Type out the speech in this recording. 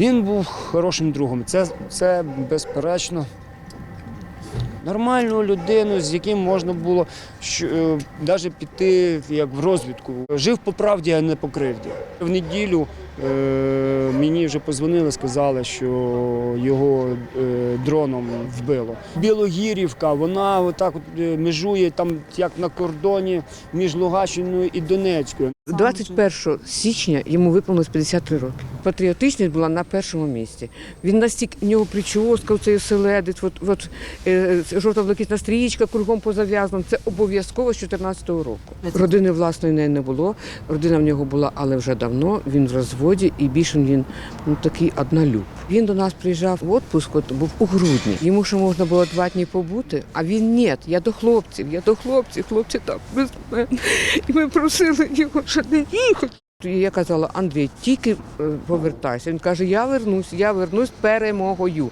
Він був хорошим другом. Це, це безперечно. Нормальну людину, з яким можна було навіть піти як в розвідку. Жив по правді, а не по кривді. В неділю е, мені вже позвонили, сказали, що його е, дроном вбило. Білогірівка, вона отак от е, межує там, як на кордоні між Луганщиною і Донецькою. 21 січня йому виповнилось 53 роки. Патріотичність була на першому місці. Він настільки в нього прическа, цей оселедець, от, от, е, жовто-блакитна стрічка кругом позав'язана. Це обов'язково з 14-го року. Родини власної неї не було. Родина в нього була, але вже давно. Він в розводі і більше він ну, такий однолюб. Він до нас приїжджав в отпуск, от, був у грудні. Йому ще можна було два дні побути, а він ні, я до хлопців, я до хлопців, хлопці так без мене. І ми просили його, що не їхати. Я казала, Андрій, тільки е, повертайся. Він каже, я вернусь, я вернусь перемогою.